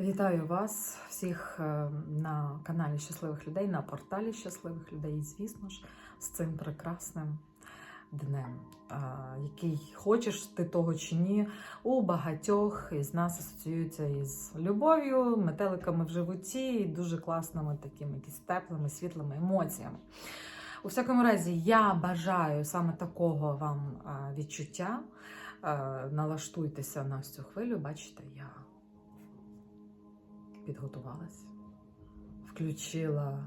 Вітаю вас всіх е, на каналі Щасливих людей, на порталі Щасливих людей, і, звісно ж, з цим прекрасним днем, е, який хочеш ти того чи ні, у багатьох із нас асоціюється із любов'ю, метеликами в животі і дуже класними такими якісь теплими, світлими емоціями. У всякому разі, я бажаю саме такого вам е, відчуття. Налаштуйтеся на цю хвилю, бачите, я підготувалась, включила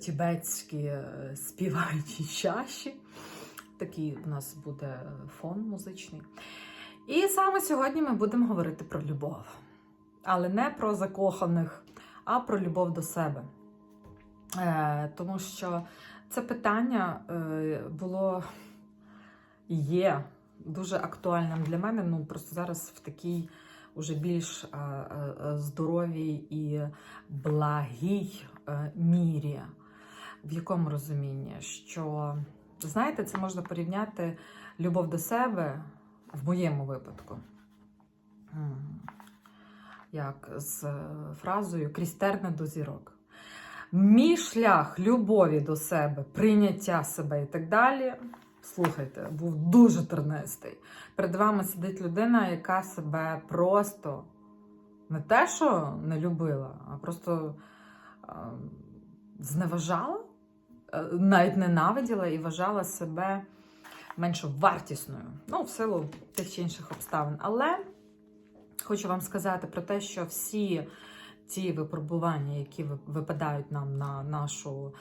тібетські е, співаючі чаші. Такий у нас буде фон музичний. І саме сьогодні ми будемо говорити про любов. Але не про закоханих, а про любов до себе. Е, тому що це питання е, було є дуже актуальним для мене. Ну просто зараз в такій уже більш е, е, здоровій і благій е, мірі. В якому розумінні? Що, знаєте, це можна порівняти любов до себе в моєму випадку. Як з фразою крізь до зірок. Мій шлях любові до себе, прийняття себе і так далі. Слухайте, був дуже тернистий. Перед вами сидить людина, яка себе просто не те, що не любила, а просто е, зневажала, е, навіть ненавиділа і вважала себе менш вартісною. Ну, в силу тих чи інших обставин. Але хочу вам сказати про те, що всі ті випробування, які випадають нам на нашу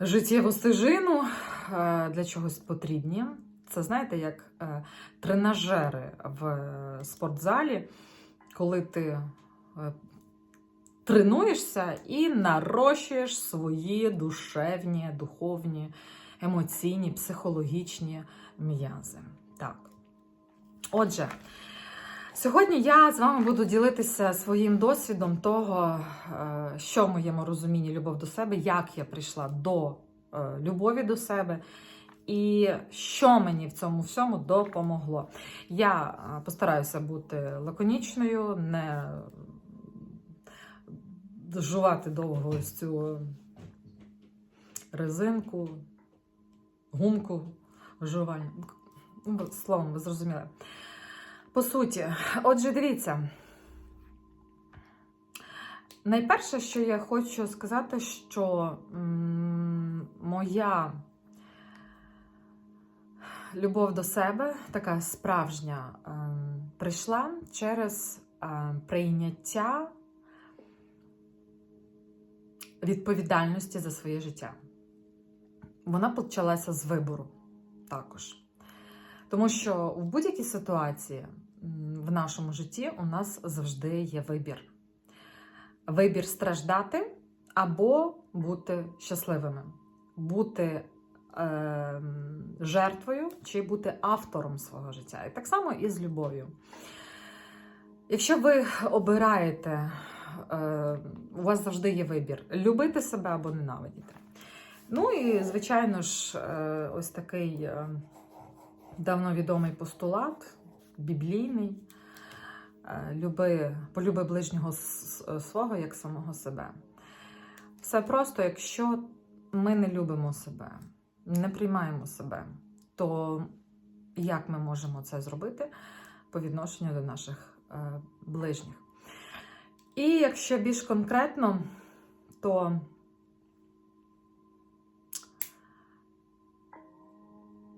життєву стежину, е, для чогось потрібні. Це знаєте, як е, тренажери в е, спортзалі, коли ти тренуєшся і нарощуєш свої душевні, духовні, емоційні, психологічні м'язи. Так. Отже, сьогодні я з вами буду ділитися своїм досвідом того, е, що в моєму розумінні любов до себе, як я прийшла до е, любові до себе. І що мені в цьому всьому допомогло? Я е, постараюся бути лаконічною, не жувати довго ось цю резинку, гумку жувальну. Ну, Словом, ви зрозуміли. По суті, отже, дивіться. Найперше, що я хочу сказати, що моя любов до себе, така справжня, ем, прийшла через ем, прийняття відповідальності за своє життя. Вона почалася з вибору також. Тому що в будь-якій ситуації в нашому житті у нас завжди є вибір. Вибір страждати або бути щасливими, бути е, жертвою чи бути автором свого життя. І так само і з любов'ю. Якщо ви обираєте, е, у вас завжди є вибір любити себе або ненавидіти. Ну і, звичайно ж, е, ось такий е, давно відомий постулат, біблійний. Е, Люби, полюби ближнього свого як самого себе. Все просто, якщо ми не любимо себе, не приймаємо себе, то як ми можемо це зробити по відношенню до наших е, ближніх? І якщо більш конкретно, то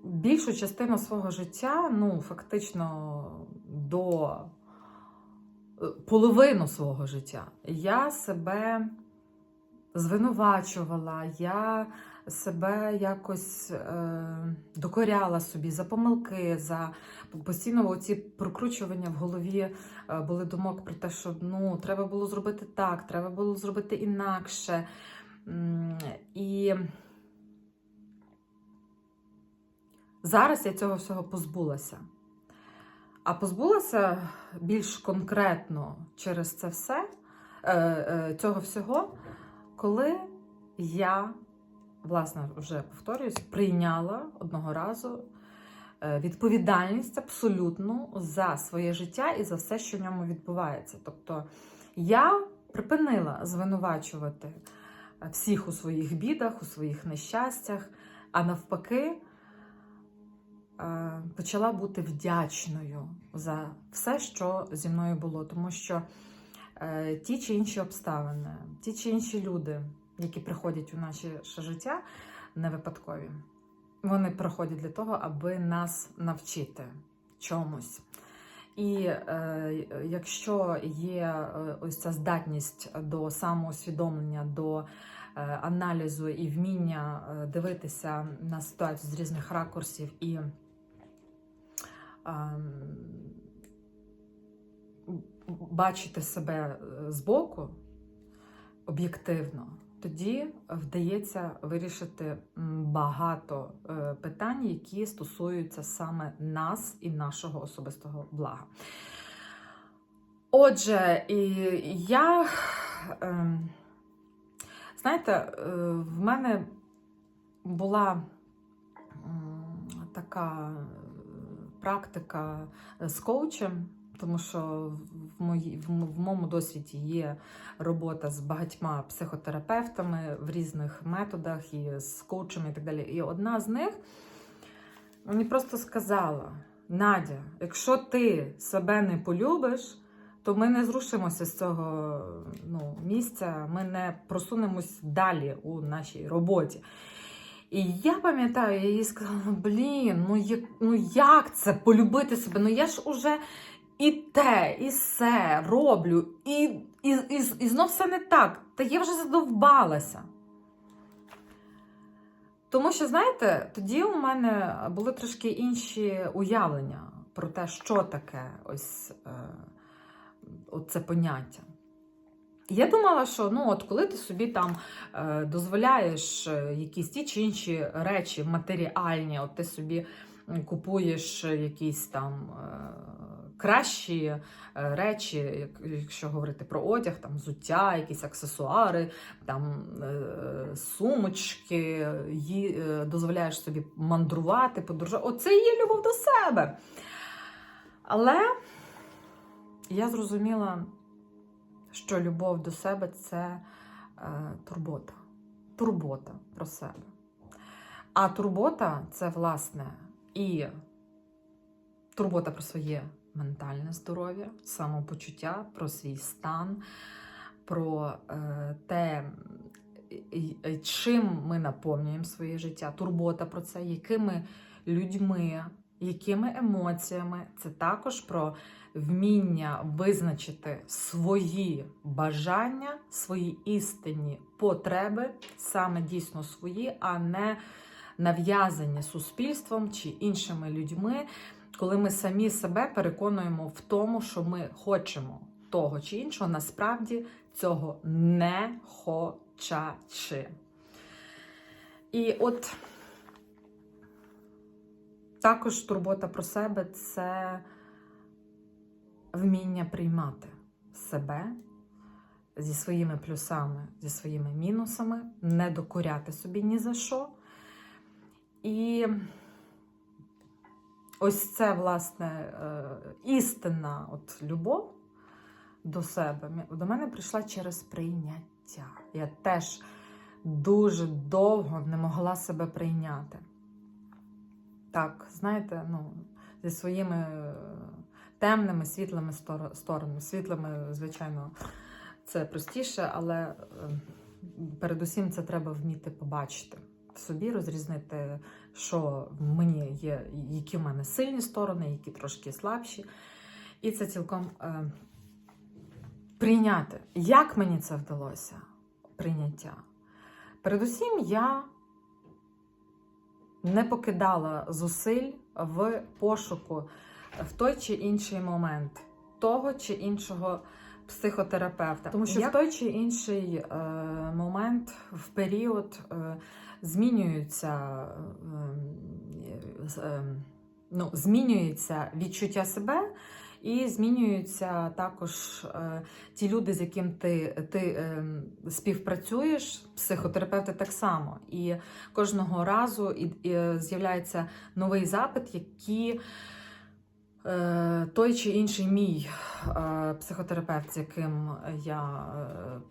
більшу частину свого життя, ну, фактично до е, половину свого життя, я себе звинувачувала, я себе якось е, докоряла собі за помилки, за постійно оці прокручування в голові е, були думок про те, що ну, треба було зробити так, треба було зробити інакше. І зараз я цього всього позбулася. А позбулася більш конкретно через це все, е, е, цього всього, коли я, власне, вже повторююсь, прийняла одного разу е, відповідальність абсолютну за своє життя і за все, що в ньому відбувається. Тобто я припинила звинувачувати всіх у своїх бідах, у своїх нещастях, а навпаки. Е, Почала бути вдячною за все, що зі мною було, тому що е, ті чи інші обставини, ті чи інші люди, які приходять у наше життя, не випадкові. Вони приходять для того, аби нас навчити чомусь. І е, якщо є е, ось ця здатність до самоусвідомлення, до е, аналізу і вміння дивитися на ситуацію з різних ракурсів і бачити себе е, збоку об'єктивно, тоді вдається вирішити багато е, питань, які стосуються саме нас і нашого особистого блага. Отже, і я, ем, знаєте, е, в мене була така практика з коучем, тому що в, мої, в моєму досвіді є робота з багатьма психотерапевтами в різних методах і з коучами і так далі. І одна з них мені просто сказала: Надя, якщо ти себе не полюбиш, то ми не зрушимося з цього ну, місця, ми не просунемось далі у нашій роботі. І я пам'ятаю, я їй сказала: блін, ну як, ну як це полюбити себе? Ну я ж уже і те, і все роблю, і, і, і, і знов все не так. Та я вже задовбалася. Тому що, знаєте, тоді у мене були трошки інші уявлення про те, що таке ось е, це поняття. Я думала, що ну, от коли ти собі там е, дозволяєш е, якісь ті чи інші речі матеріальні, от ти собі купуєш якісь там е, кращі е, речі, якщо говорити про одяг, там взуття, якісь аксесуари, там е, сумочки, ї, е, дозволяєш собі мандрувати, подорожувати. Оце є любов до себе. Але я зрозуміла, що любов до себе це е, турбота. Турбота про себе. А турбота це, власне, і турбота про своє ментальне здоров'я, самопочуття, про свій стан, про е, те, чим ми наповнюємо своє життя, турбота про це, якими людьми, якими емоціями. Це також про вміння визначити свої бажання, свої істинні потреби, саме дійсно свої, а не нав'язані суспільством чи іншими людьми, коли ми самі себе переконуємо в тому, що ми хочемо того чи іншого, насправді цього не хочачи. І от також турбота про себе це вміння приймати себе зі своїми плюсами, зі своїми мінусами, не докоряти собі ні за що. І ось це, власне, е, істинна от любов до себе до мене прийшла через прийняття. Я теж дуже довго не могла себе прийняти. Так, знаєте, ну, зі своїми е, темними, світлими сторонами. Світлими, звичайно, це простіше, але е, передусім це треба вміти побачити в собі, розрізнити, що в мені є, які в мене сильні сторони, які трошки слабші. І це цілком е, прийняти. Як мені це вдалося? Прийняття. Передусім, я не покидала зусиль в пошуку в той чи інший момент того чи іншого психотерапевта. Тому що Як... в той чи інший е, момент, в період е, змінюються, е, е, ну, змінюється відчуття себе І змінюються також е, ті люди, з яким ти, ти е, співпрацюєш, психотерапевти так само. І кожного разу і, е, з'являється новий запит, який той чи інший мій психотерапевт, з яким я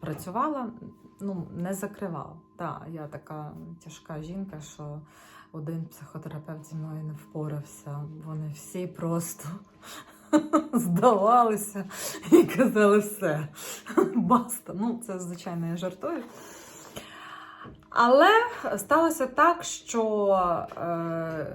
працювала, ну, не закривав. Так, я така тяжка жінка, що один психотерапевт зі мною не впорався. Вони всі просто здавалися і казали все. Баста. Ну, це, звичайно, я жартую. Але сталося так, що е,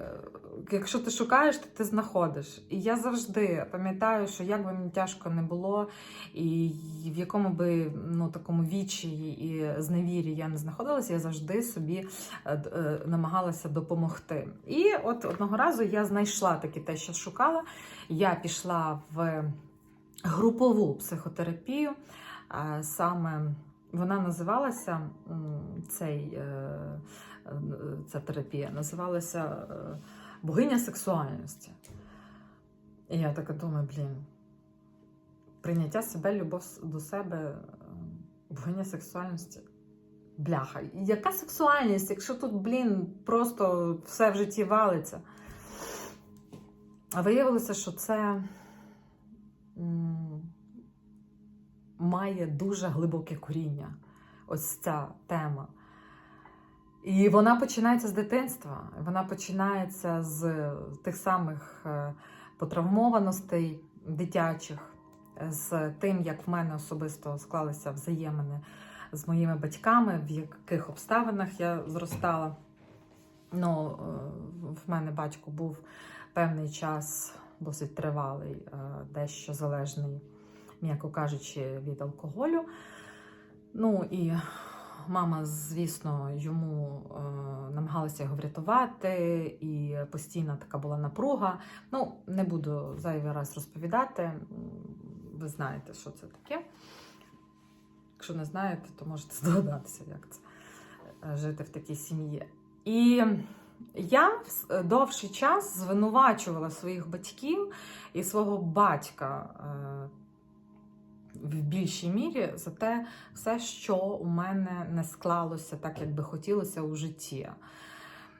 якщо ти шукаєш, то ти знаходиш. І я завжди пам'ятаю, що як би мені тяжко не було, і в якому би ну, такому вічі і зневірі я не знаходилася, я завжди собі е, е, намагалася допомогти. І от одного разу я знайшла таки те, що шукала. Я пішла в групову психотерапію. Саме вона називалася цей, е, ця терапія називалася богиня сексуальності. І я така думаю, блін, прийняття себе, любов до себе, е, богиня сексуальності. Бляха, яка сексуальність, якщо тут, блін, просто все в житті валиться. А виявилося, що це має дуже глибоке коріння. Ось ця тема. І вона починається з дитинства. Вона починається з тих самих е, потравмованостей дитячих, з тим, як в мене особисто склалися взаємини з моїми батьками, в яких обставинах я зростала. Ну, е, в мене батько був певний час досить тривалий, е, дещо залежний, м'яко кажучи, від алкоголю. Ну і мама, звісно, йому е, намагалася його врятувати, і постійна така була напруга. Ну, не буду зайвий раз розповідати. Ви знаєте, що це таке. Якщо не знаєте, то можете здогадатися, як це е, жити в такій сім'ї. І я довший час звинувачувала своїх батьків і свого батька е, в більшій мірі за те, все, що у мене не склалося так, як би хотілося у житті.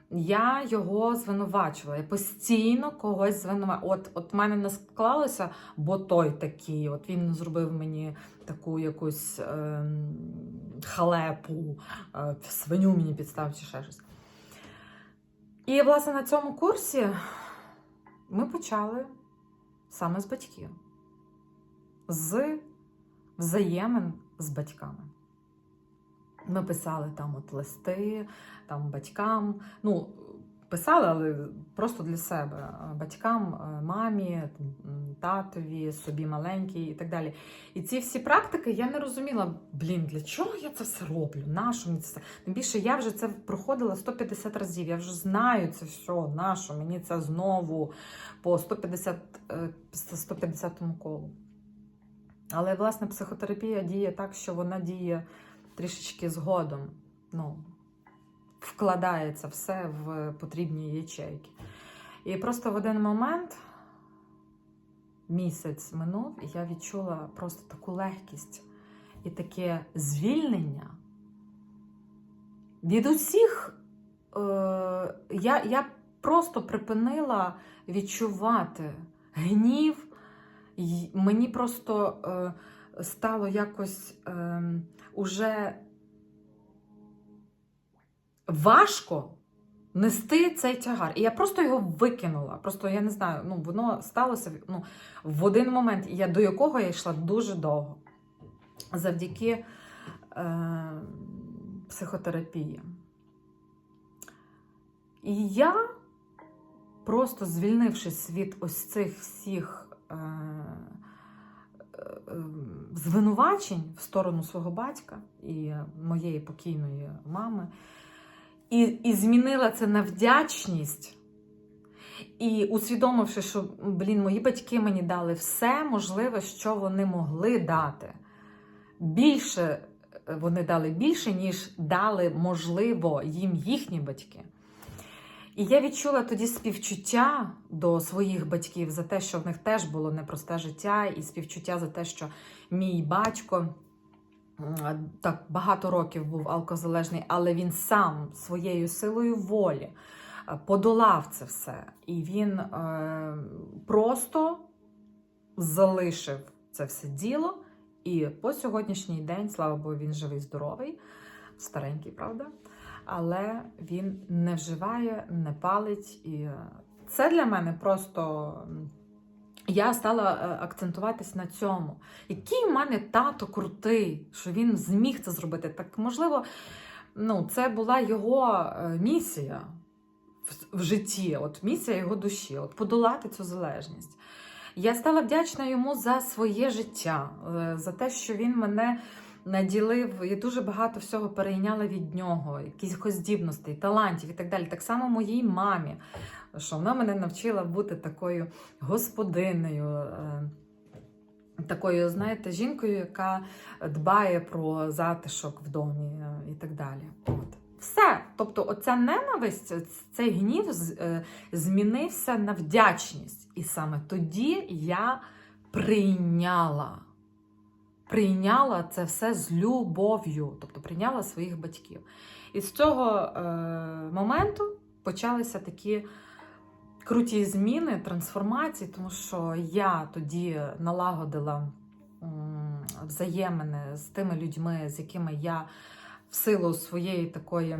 Я його звинувачувала. Я постійно когось звинувачувала. От, от мене не склалося, бо той такий. От він зробив мені таку якусь ем, халепу, е, свиню мені підстав чи ще щось. І, власне, на цьому курсі ми почали саме з батьків, з взаємин з батьками. Ми писали там от листи, там батькам. Ну, писали, але просто для себе. Батькам, е, мамі, татові, собі маленькій і так далі. І ці всі практики я не розуміла, блін, для чого я це все роблю? Нащо мені це? все? Тим більше я вже це проходила 150 разів. Я вже знаю це все, нащо мені це знову по 150, е, 150 колу. Але, власне, психотерапія діє так, що вона діє трішечки згодом. Ну, вкладається все в потрібні ячейки. І просто в один момент, місяць минув, і я відчула просто таку легкість і таке звільнення від усіх. Е, я, я просто припинила відчувати гнів. Мені просто е, стало якось е, уже важко нести цей тягар. І я просто його викинула. Просто я не знаю, ну воно сталося ну, в один момент, я до якого я йшла дуже довго. Завдяки е, психотерапії. І я, просто звільнившись від ось цих всіх звинувачень в сторону свого батька і моєї покійної мами, і, і змінила це на вдячність. І усвідомивши, що блін, мої батьки мені дали все можливе, що вони могли дати. Більше е, вони дали більше, ніж дали, можливо, їм їхні батьки. І я відчула тоді співчуття до своїх батьків за те, що в них теж було непросте життя, і співчуття за те, що мій батько так багато років був алкозалежний, але він сам своєю силою волі е, подолав це все. І він е, просто залишив це все діло. І по сьогоднішній день, слава Богу, він живий, здоровий, старенький, правда? Але він не вживає, не палить. І е, це для мене просто. Я стала е, акцентуватись на цьому. Який в мене тато крутий, що він зміг це зробити. Так можливо, ну, це була його е, місія в, в житті, от місія його душі, от подолати цю залежність. Я стала вдячна йому за своє життя, за те, що він мене наділив. Я дуже багато всього перейняла від нього, якихось здібностей, талантів і так далі. Так само моїй мамі, що вона мене навчила бути такою господинею. е, Такою, знаєте, жінкою, яка дбає про затишок в домі е, і так далі. От. Все. Тобто, оця ненависть, цей гнів е, змінився на вдячність. І саме тоді я прийняла. Прийняла це все з любов'ю, тобто прийняла своїх батьків. І з цього е, моменту почалися такі круті зміни, трансформації, тому що я тоді налагодила взаємини з тими людьми, з якими я в силу своєї такої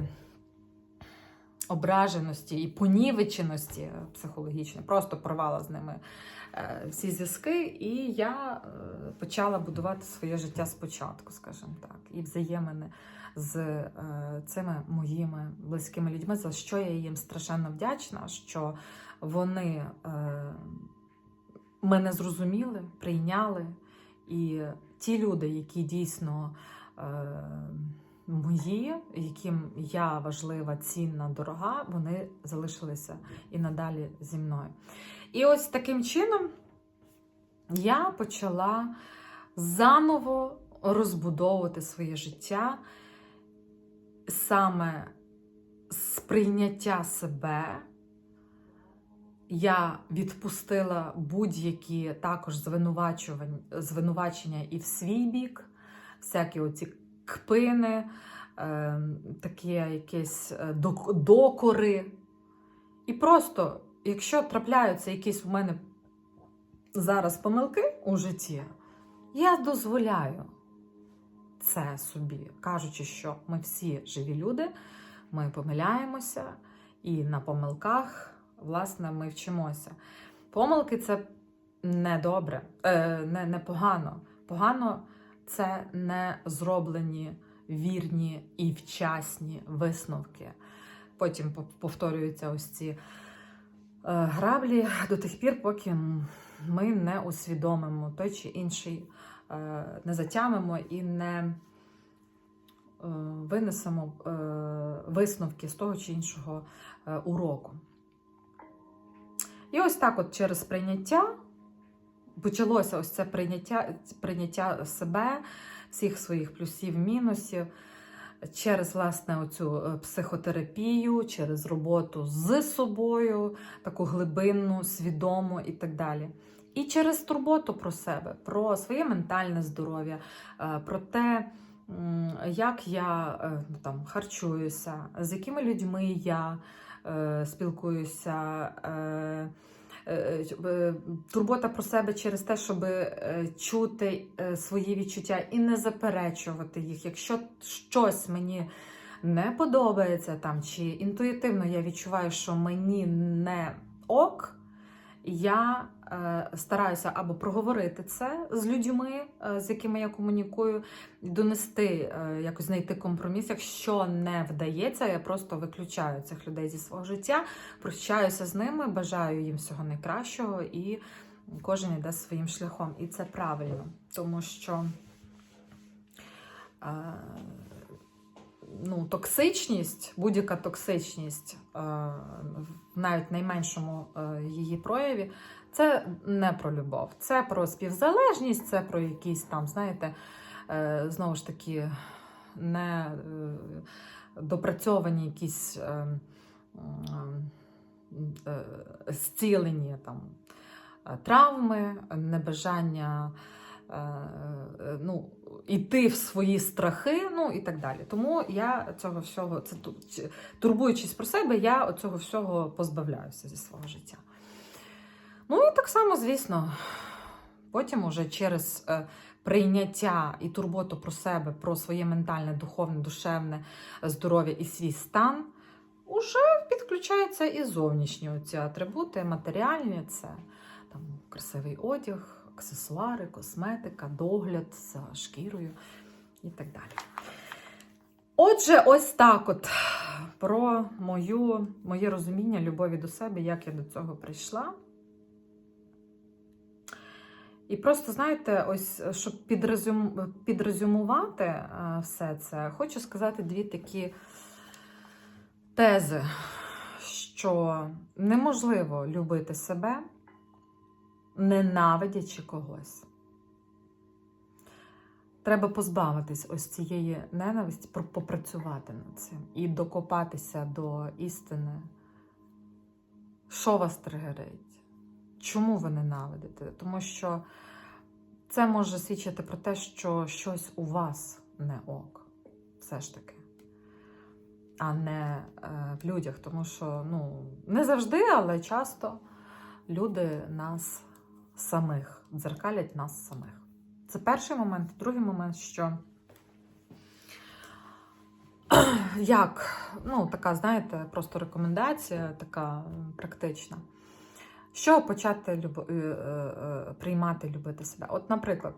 ображеності і понівеченості психологічної, просто порвала з ними всі зв'язки, і я е, почала будувати своє життя спочатку, скажімо так, і взаємини з е, цими моїми близькими людьми, за що я їм страшенно вдячна, що вони е, мене зрозуміли, прийняли. І ті люди, які дійсно е, мої, яким я важлива, цінна, дорога, вони залишилися і надалі зі мною. І ось таким чином я почала заново розбудовувати своє життя саме з прийняття себе. Я відпустила будь-які також звинувачення і в свій бік, всякі оці кпини, е, такі якісь е, док- докори. І просто, якщо трапляються якісь у мене зараз помилки у житті, я дозволяю це собі, кажучи, що ми всі живі люди, ми помиляємося, і на помилках, власне, ми вчимося. Помилки це не добре, е, не, не погано. Погано це не зроблені вірні і вчасні висновки. Потім повторюються ось ці е, граблі до тих пір, поки ми не усвідомимо той чи інший, е, не затямимо і не е, винесемо висновки з того чи іншого уроку. І ось так, от через прийняття, почалося ось це прийняття, прийняття себе, всіх своїх плюсів, мінусів, через власне оцю е, психотерапію, через роботу з собою, таку глибинну, свідому і так далі. І через турботу про себе, про своє ментальне здоров'я, е, про те, як я е, ну, там харчуюся, з якими людьми я спілкуюся. Е, е, е, Турбота про себе через те, щоб чути свої відчуття і не заперечувати їх. Якщо щось мені не подобається там, чи інтуїтивно я відчуваю, що мені не ок, я е, стараюся або проговорити це з людьми, е, з якими я комунікую, донести, е, якось знайти компроміс. Якщо не вдається, я просто виключаю цих людей зі свого життя, прощаюся з ними, бажаю їм всього найкращого, і кожен йде своїм шляхом. І це правильно, тому що. Ну, токсичність, будь-яка токсичність, е, навіть найменшому е, її прояві, це не про любов, це про співзалежність, це про якісь там, знаєте, е, знову ж таки, не допрацьовані якісь зцілені там, травми, небажання ну, іти в свої страхи, ну і так далі. Тому я цього всього, це турбуючись про себе, я цього всього позбавляюся зі свого життя. Ну і так само, звісно, потім уже через е, прийняття і турботу про себе, про своє ментальне, духовне, душевне здоров'я і свій стан, уже підключаються і зовнішні ці атрибути, матеріальні це там, красивий одяг, аксесуари, косметика, догляд за шкірою і так далі. Отже, ось так от про мою, моє розуміння любові до себе, як я до цього прийшла. І просто, знаєте, ось щоб підрезюм, підрезюмувати е, все це, хочу сказати дві такі тези, що неможливо любити себе, ненавидячи когось. Треба позбавитись ось цієї ненависті, попрацювати над цим і докопатися до істини, що вас тригерить, чому ви ненавидите. Тому що це може свідчити про те, що щось у вас не ок, все ж таки, а не е, в людях. Тому що ну, не завжди, але часто люди нас самих дзеркалять нас самих. Це перший момент. Другий момент, що як, ну, така, знаєте, просто рекомендація, така практична. Що почати любо, е, е, е, приймати, любити себе? От, наприклад,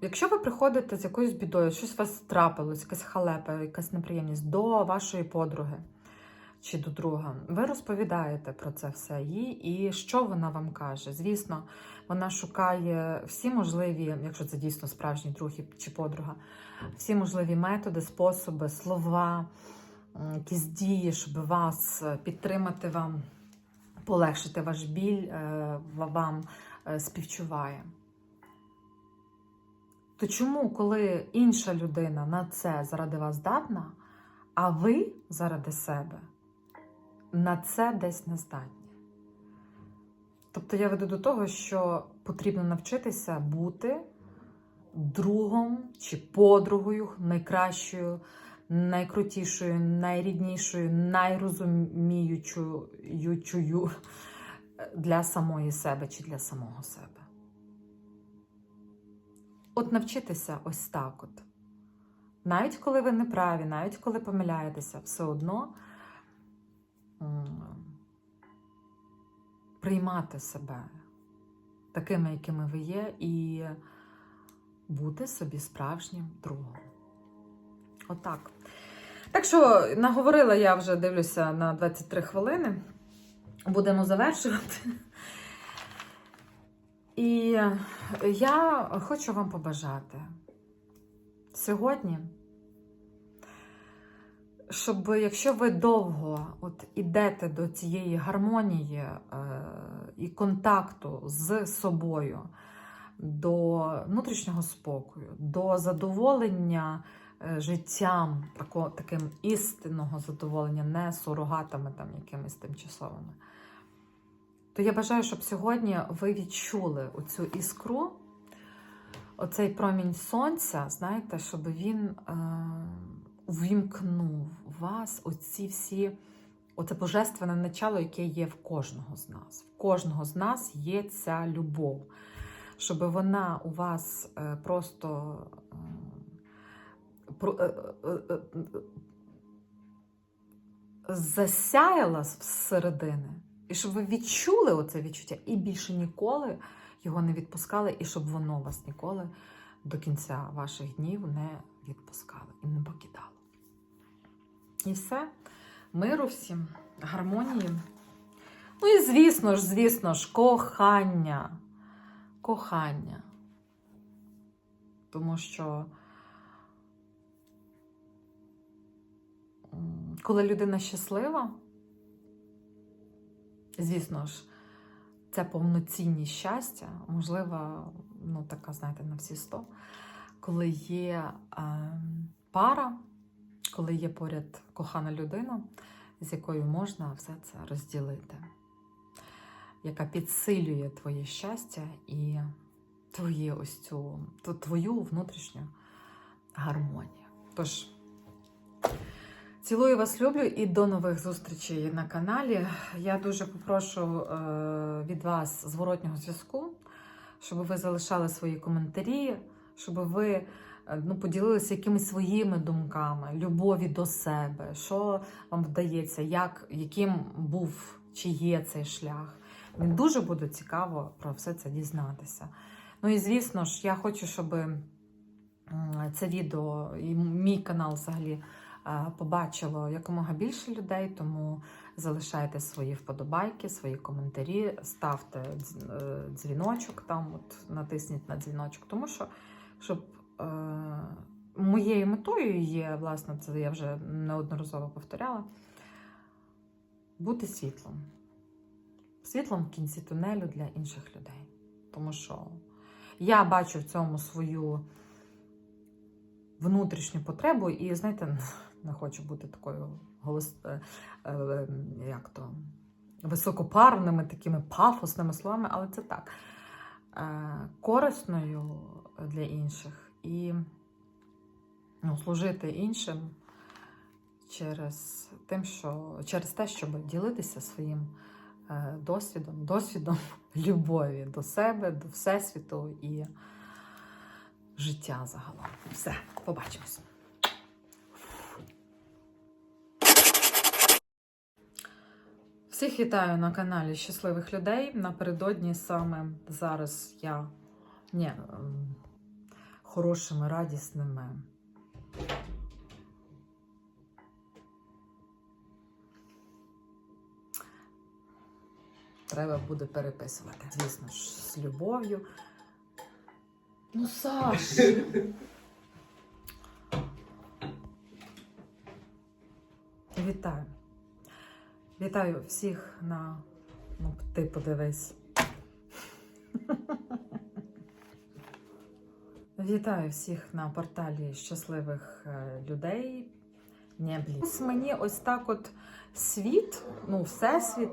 якщо ви приходите з якоюсь бідою, щось у вас трапилось, якась халепа, якась неприємність до вашої подруги чи до друга, ви розповідаєте про це все їй, і що вона вам каже? Звісно, вона шукає всі можливі, якщо це дійсно справжній друг чи подруга, всі можливі методи, способи, слова, якісь дії, щоб вас е, підтримати вам, полегшити ваш біль, е, вам е, співчуває. То чому, коли інша людина на це заради вас здатна, а ви заради себе на це десь не здатні? Тобто я веду до того, що потрібно навчитися бути другом чи подругою найкращою, найкрутішою, найріднішою, найрозуміючою для самої себе чи для самого себе. От навчитися ось так от. Навіть коли ви не праві, навіть коли помиляєтеся, все одно приймати себе такими, якими ви є, і бути собі справжнім другом. Отак. Так що наговорила я вже дивлюся на 23 хвилини. Будемо завершувати. І я хочу вам побажати сьогодні, щоб якщо ви довго от ідете до цієї гармонії е, і контакту з собою, до внутрішнього спокою, до задоволення е, життям, тако, таким істинного задоволення, не сурогатами там якимись тимчасовими, то я бажаю, щоб сьогодні ви відчули оцю іскру, оцей промінь сонця, знаєте, щоб він е, увімкнув вас оці всі, оце божественне начало, яке є в кожного з нас. В кожного з нас є ця любов, щоб вона у вас е, просто. е, е, засяяла зсередини, і щоб ви відчули оце відчуття і більше ніколи його не відпускали, і щоб воно вас ніколи до кінця ваших днів не відпускало і не покидало. І все. Миру всім, гармонії. Ну і звісно ж, звісно ж, кохання. Кохання. Тому що. Коли людина щаслива, звісно ж, це повноцінність щастя, можливо, ну така, знаєте, на всі сто, коли є е, пара, коли є поряд кохана людина, з якою можна все це розділити, яка підсилює твоє щастя і твоє ось цю, твою внутрішню гармонію. Тож, цілую вас, люблю і до нових зустрічей на каналі. Я дуже попрошу е, від вас зворотнього зв'язку, щоб ви залишали свої коментарі, щоб ви ну, поділилися якимись своїми думками, любові до себе, що вам вдається, як, яким був чи є цей шлях. Мені дуже буде цікаво про все це дізнатися. Ну і звісно ж, я хочу, щоб це відео і мій канал взагалі е, побачило якомога більше людей, тому залишайте свої вподобайки, свої коментарі, ставте е, дзвіночок там, от натисніть на дзвіночок, тому що щоб е, моєю метою є, власне, це я вже неодноразово повторяла, бути світлом. Світлом в кінці тунелю для інших людей. Тому що я бачу в цьому свою внутрішню потребу, і, знаєте, не хочу бути такою голос, е, е, як то, високопарними, такими пафосними словами, але це так. Е, корисною для інших і ну, служити іншим через, тим, що, через те, щоб ділитися своїм е, досвідом, досвідом любові до себе, до Всесвіту і життя загалом. Все, побачимось. Всіх вітаю на каналі Щасливих людей. Напередодні саме зараз я ні, ем, хорошими, радісними. Треба буде переписувати. Звісно ж, з любов'ю. Ну, Саш! Вітаю. Вітаю всіх на. Ну, ти подивись. Вітаю всіх на порталі щасливих е, людей. Небліс Мені ось так от світ, ну, всесвіт